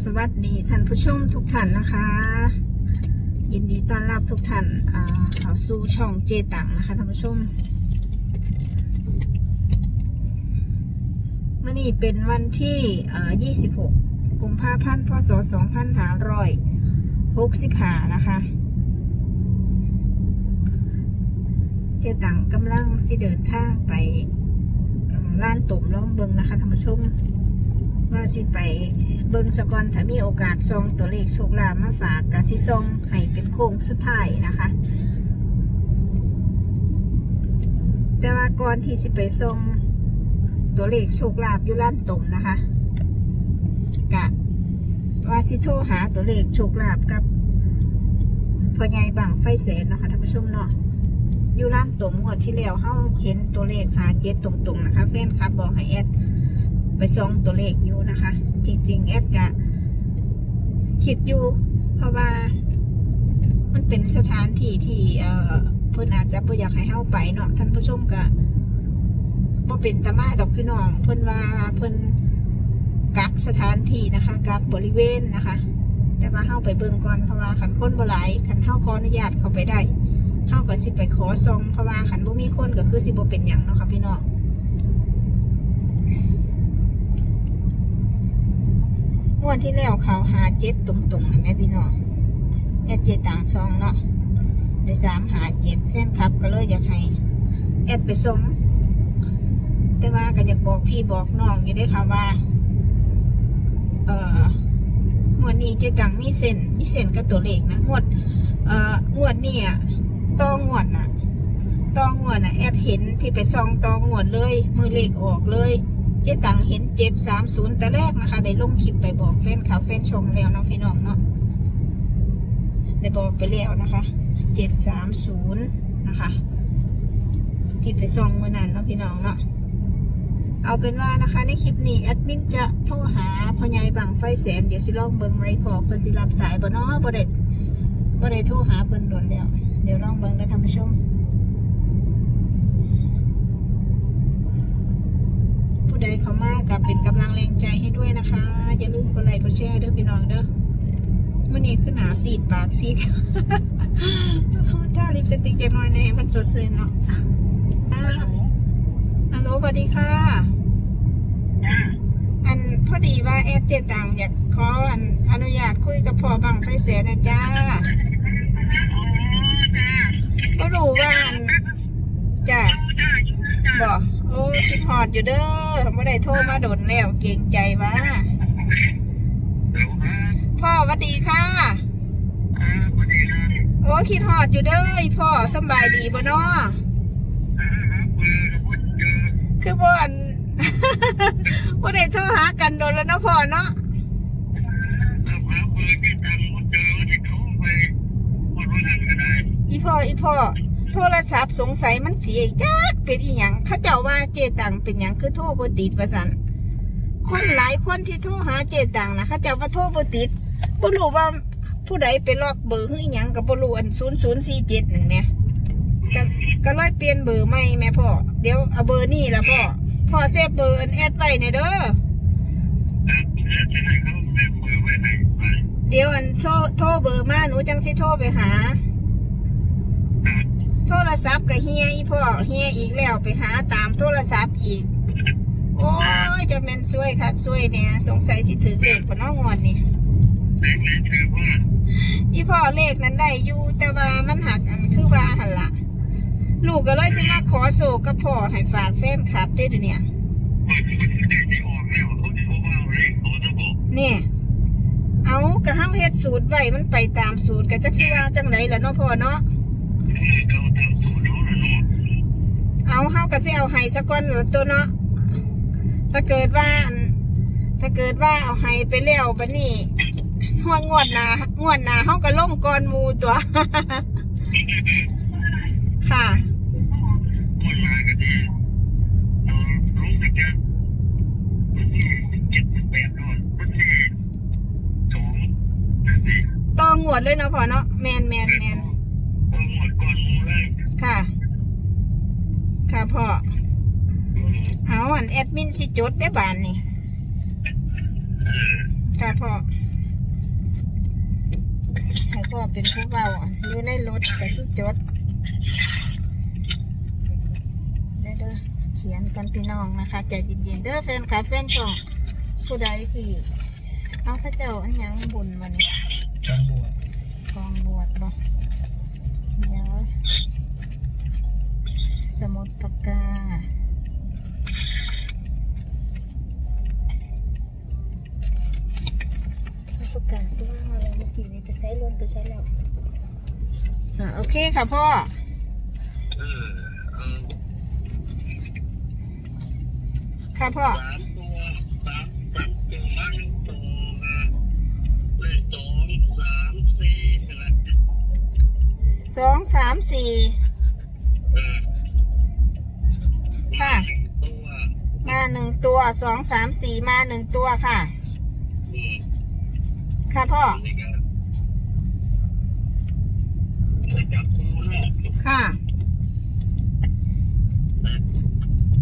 สวัสดีท่านผู้ชมทุกท่านนะคะ ยินดีต้อนรับทุกท่านอ่าเข้าสู่ช่องเจตังนะคะท่านผู้ชมเมื่อนี้เป็นวันที่ 26 กุมภาพันธ์พศ2565 นะคะ เจตังกำลังสิเดินทางไปอืมร้านตุ่มล่องเบิงนะคะท่านผู้ชม ว่าสิไปเบิ่งสะกอนถ้ามีโอกาสส่งตัวเลขโชคลาภมาฝากกสิส่งให้เป็นโค้งสุดท้ายนะคะ แต่ว่าก่อนที่สิไปส่งตัวเลขโชคลาภอยู่ร้านตุ่มนะคะกะว่าสิโทรหาตัวเลขโชคลาภกับพ่อใหญ่บังไฟแสนนะคะท่านผู้ชมเนาะอยู่ร้านตุ่มงวดที่แล้วเฮาเห็นตัวเลขหาเจ็ดตรงๆนะคะแฟนคลับบอกให้แอด ไปส่องตัวเลขอยู่นะคะ จริง ๆ แอดกะคิดอยู่ เพราะว่ามันเป็นสถานที่ที่เอ่อเพิ่นอาจจะบ่อยากให้เฮาไปเนาะท่านผู้ชมกะบ่เป็นตามาดอกพี่น้อง เพิ่นว่าเพิ่นกักสถานที่นะคะกักบริเวณนะคะ แต่ว่าเฮาไปเบิ่งก่อนเพราะว่าคันคนบ่หลายคันเฮาขออนุญาตเข้าไปได้เฮาก็สิไปขอส่องเพราะว่าคันบ่มีคนก็คือสิบ่เป็นหยังเนาะค่ะพี่น้อง งวดที่แล้วเขาหาเจ็ดตรงๆนะแม่พี่น้องแอดเจ็ดต่างซองเนาะได้สามหาเจ็ดแฟนคลับก็เลยอยากให้แอดไปส่งแต่ว่าก็อยากบอกพี่บอกน้องอยู่ได้อค่ะว่า เอ่องวดนี้เจ็ดต่างมีเส้นมีเส้นกับตัวเลขนะงวด เอ่องวดนี่อะตองวดน่ะตองวดน่ะแอดเห็นที่ไปซองตองวดเลย มือเลขออกเลย เจ๊ตังเห็นเจ็ดสามศูนย์แต่แรกนะคะ ได้ลงคลิปไปบอกแฟนคลับแฟนชมแล้วเนาะพี่น้องเนาะได้บอกไปแล้วนะคะเจ็ดสามศูนย์นะคะ ที่ไปส่องเมื่อนั้นเนาะพี่น้องเนาะเอาเป็นว่านะคะ ในคลิปนี้แอดมินจะโทรหาพ่อใหญ่บังไฟแสนเดี๋ยวสิลองเบิ่งไว้พอเพิ่นสิรับสายบ่เนาะบ่ได้บ่ได้โทรหาเพิ่นโดนแล้ว เดี๋ยวลองเบิ่งนะท่านผู้ชม ใดเข้ามากับเป็นกำลังแรงใจให้ด้วยนะคะ อย่าลืมกดไลค์กดแชร์เด้อพี่น้องเด้อมื่อนี้คือหนาสีดปากสีดถ้าลิปสติกเจ็บน้อยในอยมันสดชื่นเนาะอ่าฮัลโหลสวัสดีค่ะ อันพอดีว่าแอดเจตังอยากขออันอนุญาตคุยกับพ่อบังไฟเสียนะจ้าก็รู้ว่าอันจ้าบอก โอ้คิดฮอดอยู่เด้อไม่ได้โทรมาโดนแล้วเกรงใจวะพ่อหวัดดีค่ะโอ้คิดฮอดอยู่เด้ออีพ่อสำบายดีบ่เนาะคือบ่อันบ่ได้โทรหากันโดนแล้วเนาะพ่อเนาะอีพ่ออีพ่อ โทรศัพท์สงสัยมันเสียจักเป็นอีหยังเขาเจ้าว่าเจตังเป็นหยังคือโทรบ่ติดว่าซั่นคนหลายคนที่โทรหาเจตังนะเขาเจ้าว่าโทรบ่ติดบ่รู้ว่าผู้ใดไปลอกเบอร์หรืออีหยังก็บ่รู้อัน0047นั่นแหมก็ก็เลยเปลี่ยนเบอร์ใหม่แม่พ่อเดี๋ยวเอาเบอร์นี่ละพ่อพ่อเซฟเบอร์อันแอดไว้ในเด้อเดี๋ยวอันโชโทรเบอร์มาหนูจังสิโทรไปหา โทรศัพท์กับเฮียอีพ่อเฮียอีกแล้วไปหาตามโทรศัพท์อีก โอ้ยจะเป็นช่วยครับช่วยเนี่ยสงสัยสิถือเลขพน้องงอนนี่อีพ่อเลขนั้นได้อยู่แต่ว่ามันหักอันคือว่าหันละลูกก็เลยจะมาขอโศกกับพ่อให้ฝากแฟนคลับได้ด้วยเนี่ยเนี่ยเอากระห้าเฮ็ดสูตรไว้มันไปตามสูตรกับจักสิว่าจังไหนล่ะเนาะพ่อเนาะ เอาเฮาก็สิเอาไห้สักก้อนตัวเนาะถ้าเกิดว่าอันถ้าเกิดว่าเอาไห้ไปแล้วบัดนี้หวดงวดหนางวดหนาเฮาก็ล่มก่อนหมูตัว ค่ะต่องวดเลยเนาะพ่อเนาะแมนแมนแมน ค่ะ ค่ะพ่อ เอาอันแอดมินสิจดได้บานนี่ ค่ะพ่อให้พ่อเป็นผู้เบาอยู่ในรถกับสิจดเด้อเด้อเขียนกันพี่น้องนะคะ ใจเย็นๆเด้อแฟนคลับแฟนช่องผู้ใดที่เอาพระเจ้าอันยังบุญวันนี้จังบวชกองบวชบ่เดี๋ยวสมุด ปากกาเอาปากกาตัวอะไรเมื่อกี้นี้ไปใช้ล้นไปใช้แล้วอ่าโอเคค่ะพ่อ เออเอาค่ะพ่อ สามตัวสามสามตัวมาหนึ่งตัวนะเลขสองสามสี่อะไรสองสามสี่ สองสามสี่มาหนึ่งตัวค่ะอืมค่ะพ่อนี่ก็ไปจับคู่เนาะค่ะ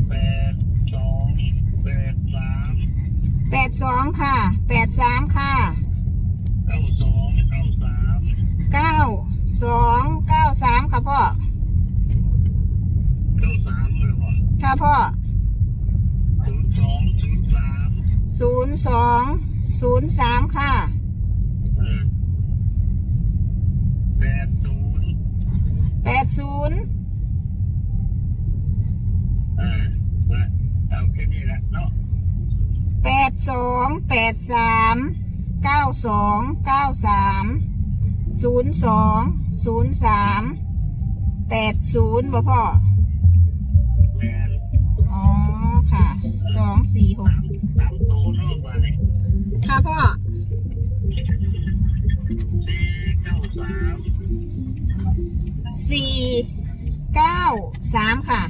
แปดสองแปดสามแปดสองค่ะแปดสามค่ะเก้าสองเก้าสามเก้าสองเก้าสามค่ะพ่อเก้าสามเลยวะค่ะพ่อ ศูนย์สองศูนย์สาม ศูนย์สองศูนย์สามค่ะเออแปดศูนย์แปดศูนย์เออว่าเอาแค่นี้แหละเนาะแปดสองแปดสามเก้าสองเก้าสามศูนย์สองศูนย์สามแปดศูนย์บ่พ่อ แมนอ๋อค่ะ สองสี่หก สาม พ่อสี่เก้าสามสี่เก้าสามค่ะ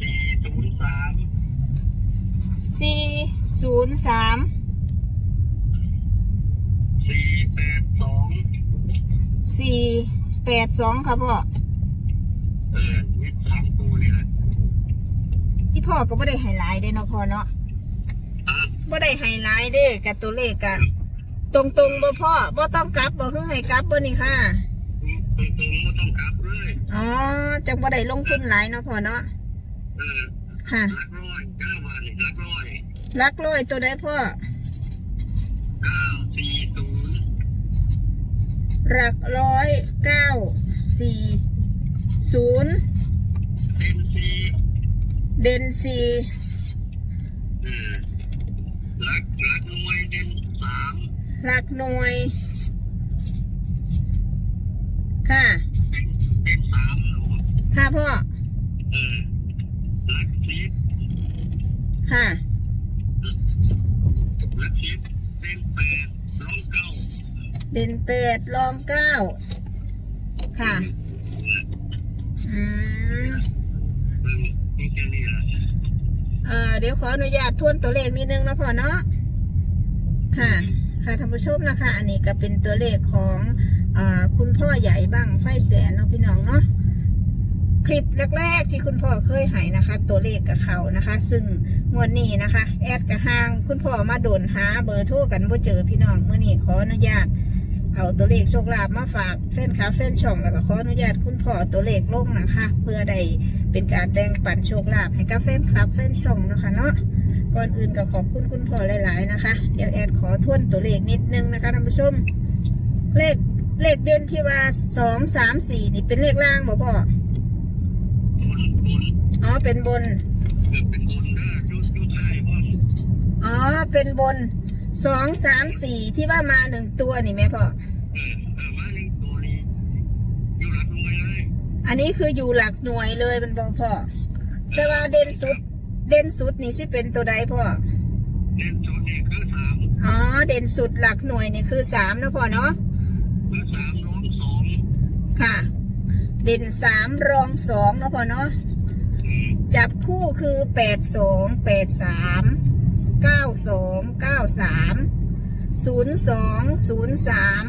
สี่ศูนย์สามสี่ศูนย์สามสี่แปดสองสี่แปดสองค่ะพ่อเออมีสามตัวนี่แหละที่พ่อก็ไม่ได้ไฮไลท์เด้เนาะพ่อเนาะอะ บ่ได้ไฮไลท์เด้กับตัวเลขกันตรงตรงๆบ่พ่อบ่ต้องกลับบ่เพิ่งให้กลับบ่นี่ค่ะตรงตรงๆไม่ต้องกลับเลยอ๋อจังบ่ได้ลงทุนหลายเนาะพ่อเนาะเออค่ะลักร้อยเก้าวันนี่ลักร้อยลักร้อยตัวใดพ่อเก้าสี่ศูนย์หลักร้อยเก้าสี่ศูนย์เป็นสี่เด่นสี่เออลักลัก หน่วยเด่นสามหลักหน่วย ค่ะ เป็นเป็นสามหนูค่ะพ่อ เออลักสิบค่ะลักสิบเป็นแปดร้องเก้าเด่นแปดรองเก้า ค่ะ อืมเออนี่แค่นี้แหละอ่าเดี๋ยวขออนุญาตทวนตัวเลขนิดนึงนะพ่อเนาะ ค่ะ ค่ะท่านผู้ชมนะคะ อันนี้ก็เป็นตัวเลขของอคุณพ่อใหญ่บ้างไฟแสนเนาะพี่น้องเนาะคลิปแรกๆที่คุณพ่อเคยใหายนะคะ ตัวเลขกับเขานะคะ ซึ่งงวดนี้นะคะ แอดกับห้าง คุณพ่อมาโดนหาเบอร์โทรกันบ่เจอพี่น้องเมื่อนี้ขออนุญาต เอาตัวเลขโชคลาภมาฝากแฟนคลับแฟนช่องแล้วก็ขออนุญาตคุณพ่อตัวเลขลงนะคะ เพื่อได้เป็นการแบ่งปันโชคลาภให้กับแฟนคลับแฟนช่องนะคะเนาะ ก่อนอื่นก็ขอบคุณคุณพ่อหลาย ๆ นะคะ เดี๋ยวแอดขอทวนตัวเลขนิดนึงนะคะท่านผู้ชม เลขเลขเด่นที่ว่าสองสามสี่นี่เป็นเลขล่างบ่พ่อบนบนอ๋อเป็นบนเกิดเป็นบนเด้อยุดยุดท้ายพ่ออ๋อเป็นบนสองสามสี่ที่ว่ามาหนึ่งตัวนี่แม่พ่อเออเออมาหนึ่งตัวนี้อยู่หลักหน่วยเลยอันนี้คืออยู่หลักหน่วยเลยเป็นบอพ่อแต่ว่าเด่นสุด เด่นสุดนี่สิเป็นตัวใดพ่อ เด่นสุดนี่คือสามอ๋อ เด่นสุดหลักหน่วยนี่คือสามนะพ่อเนาะ คือสามร้องสองค่ะ เด่นสามรองสองนะพ่อเนาะอืมจับคู่คือแปดสองแปดสามเก้าสองเก้าสามศูนย์สองศูนย์สาม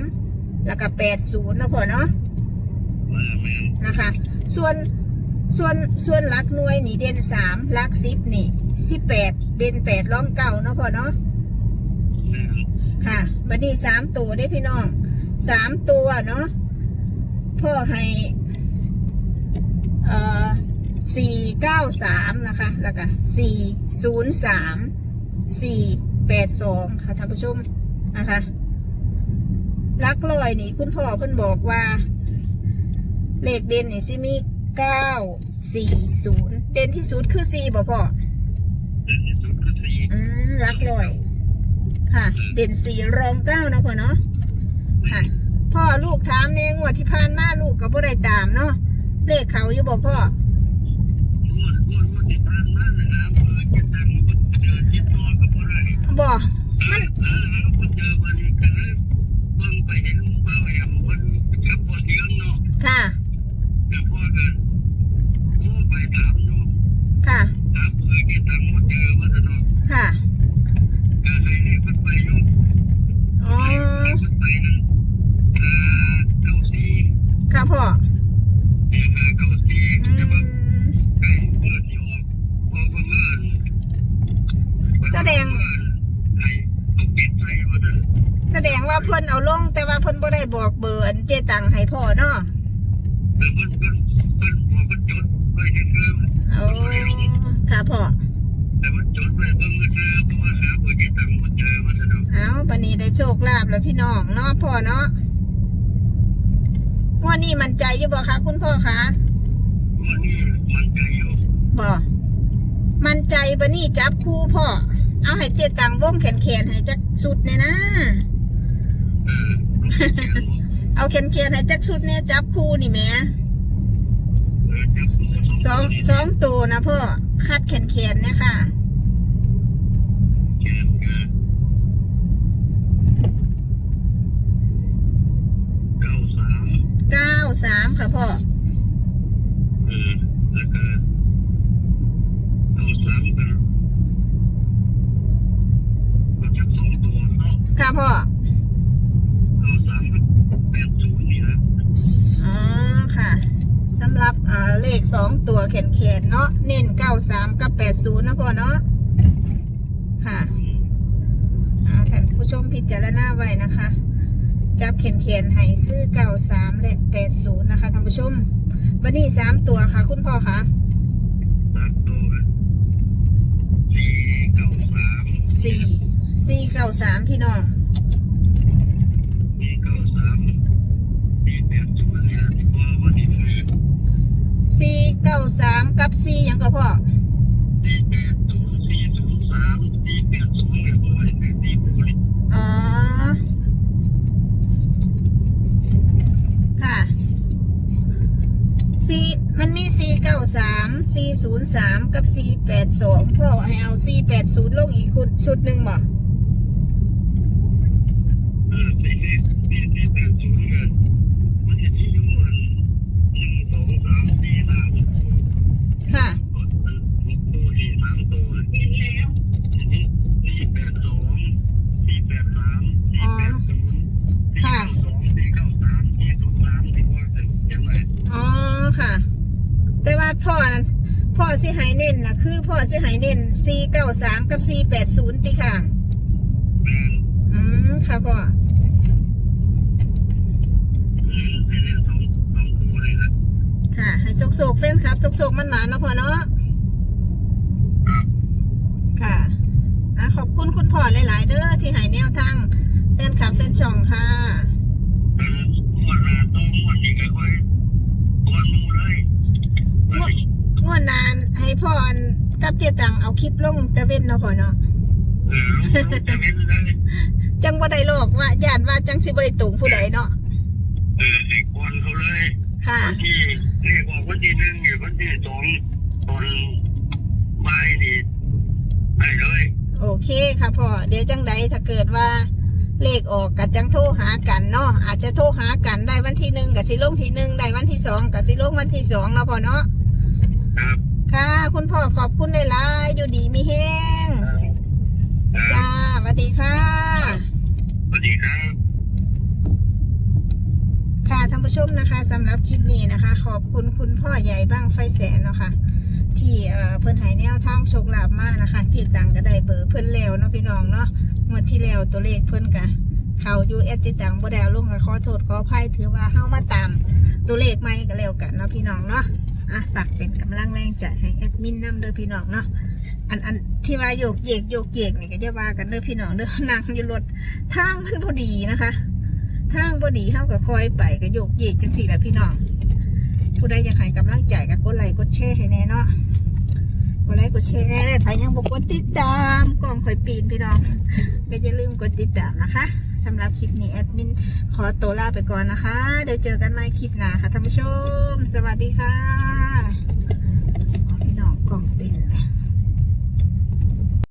แล้วก็แปดศูนย์นะพ่อเนาะว่าแม่นนะคะ ส่วน ส่วนส่วนหลักหน่วยนี่เด่นสามหลักสิบนี่สิบแปดเด่นแปดร่องเก่าเนาะพ่อเนาะค่ะบัดนี้สามตัวได้พี่น้องสามตัวเนาะพ่อให้เอ่อสี่เก้าสามนะคะแล้วก็สี่ศูนย์สามสี่แปดสองค่ะท่านผู้ชมนะคะลักลอยนี่คุณพ่อเพิ่นบอกว่า เลขเด่นนี่สิมี เก้าสี่ศูนย์เด่นที่สุดคือสี่บ่พ่อเด่นที่สุดคือสี่อืมลักลอย ค่ะ เด่นสี่รองเก้านะพ่อเนาะค่ะ พ่อลูกถามในงวดที่ผ่านมาลูกก็บ่ได้ตามเนาะเลขเขาอยู่บ่พ่องวดงวดงวดที่ผ่านมานะครับเออจะตั้งก็เจอที่ตัวก็บ่ได้บ่มันเออแล้วก็เจอวันนี้ก็เลยเบิ่งไปเห็นเบาแอมมันกับบ่เสียงเนาะ ค่ะ แต่พ่อก็โอ้ไปถามอยู่ ค่ะ ถามเออที่ตั้งบ่เจอว่าซั่นเนาะ ค่ะ ก็ให้เรียกมันไปอยู่ อ๋อ ให้มันไปนั่นอ่าเก้าสี่ ค่ะพ่อ เออเก้าสี่ อื แต่ว่า ม ไก่เมื่อที่ออกพอประมาณ แสดง ให้เอาปิดใส่ว่าซั่น แสดงว่าเพิ่นเอาลง แต่ว่า เพิ่นบ่ได้บอกเบอร์อันเจตังให้พ่อเนาะแต่เพิ่นเพิ่นเพิ่นบอกเพิ่นจดไว้ซื่อๆโอ้ค่ะพ่อแต่ว่าจดไว้เบิ่งซื่อๆเพราะว่าหาเบอร์ที่ตั้งบ่เจอว่าซั่นเนาะเอาบันนี้ได้โชคลาภแล้วพี่น้องเนาะพ่อเนาะงวดนี้มั่นใจอยู่บ่คะคุณพ่อคะวันนี้มันใจอยู่บ่มั่นใจบันนี้จับคู่พ่อเอาให้เจตังวงแขนแขนๆให้จักสุดเนี่ยนะ เอาแขนแขนให้จักสุดเนี่ยจับคู่นี่แม่สองสองตัวนะพ่อคัดแขนแขนเนี่ยค่ะเก้าสามเก้าสามค่ะพ่อเออ แขนแขนๆเนาะเน้นเก้าสามกับแปดศูนย์นะพ่อเนาะค่ะอืมอ่าท่านผู้ชมพิจารณาไว้นะคะ จับเขียนเขียนให้คือเก้าสามและแปดศูนย์นะคะท่านผู้ชมวันนี้สามตัวค่ะ คุณพ่อคะสามตัวก็สี่เก้าสามสี่สี่เก้าสามพี่น้อง 403 กับ 482พ่อให้เอา 480 ลงอีกชุดหนึ่งบ่ ค่ะพ่อเล่นเล่นสองสองคู่ะค่ะ ให้โศกโศกๆแฟนครับโศกโศกๆมันหมาเนาะพ่อเนาะค่ะอะขอบคุณคุณพ่อหลาย ๆ เด้อที่ให้แนวทางแฟนคลับแฟนช่องค่ะเอองวดหน้าต้องงวดนี้ก็ค่อยกวนนานให้พ่อกับเจตังเอาคลิปลงตะเว้นเนาะพ่อเนาะเออลงจะเว้นเลย จังบ่ได้โลกว่าย่านว่าจังสิบ่ได้ตรงผู้ใดเนาะเออไอ้กวนเขาเลยค่ะ วันที่เรียกว่าวันที่หนึ่งอยู่วันที่สองตอนบ่ายนี่ได้เลยโอเคค่ะพ่อเดี๋ยวจังใดถ้าเกิดว่าเลขออกกับจังโทรหากันเนาะอาจจะโทรหากันได้วันที่หนึ่งกับสิลงที่หนึ่งได้วันที่สองกับสิลงวันที่สองเนาะพ่อเนาะครับค่ะ คุณพ่อขอบคุณหลายๆอยู่ดีมีแห้งครัจ้าบสวัสดีค่ะ สวัสดีครับ ค่ะท่าน ผู้ชมนะคะสำหรับคลิปนี้นะคะ ขอบคุณคุณพ่อใหญ่บ้างไฟแสนเนาะค่ะที่เอ่อเพิ่นหายแนวทางโชคลาภมากนะคะจีตังก็ได้เบอร์เพิ่นแล้วเนาะพี่น้องเนาะงวดที่แล้วตัวเลขเพิ่นกะเขาอยู่แอดติตังบ่ได้เอาลงก็ขอโทษขออภัยถือว่าเฮามาตามตัวเลขใหม่ก็แล้วกันเนาะพี่น้องเนาะอะฝากเป็นกำลังแรงใจให้แอดมินนำเด้อพี่น้องเนาะอันอันที่ว่าโยกเยกโยกเยกนี่ก็จะว่ากันเด้อพี่น้องเด้อนั่งอยู่รถทางมันพอดีนะคะ ทางพอดีเฮาก็คอยไปก็โยกเยกจังซี่แหละพี่น้อง ผู้ใดอยากให้กำลังใจก็กดไลค์กดแชร์ให้แน่เนาะกดไลค์กดแชร์ใครยังบ่กดติดตามกล่องข่อยปีนพี่น้องก็อย่าลืมกดติดตามนะคะสำหรับคลิปนี้แอดมินขอตัวลาไปก่อนนะคะ เดี๋ยวเจอกันใหม่คลิปหน้าค่ะท่านผู้ชม สวัสดีค่ะ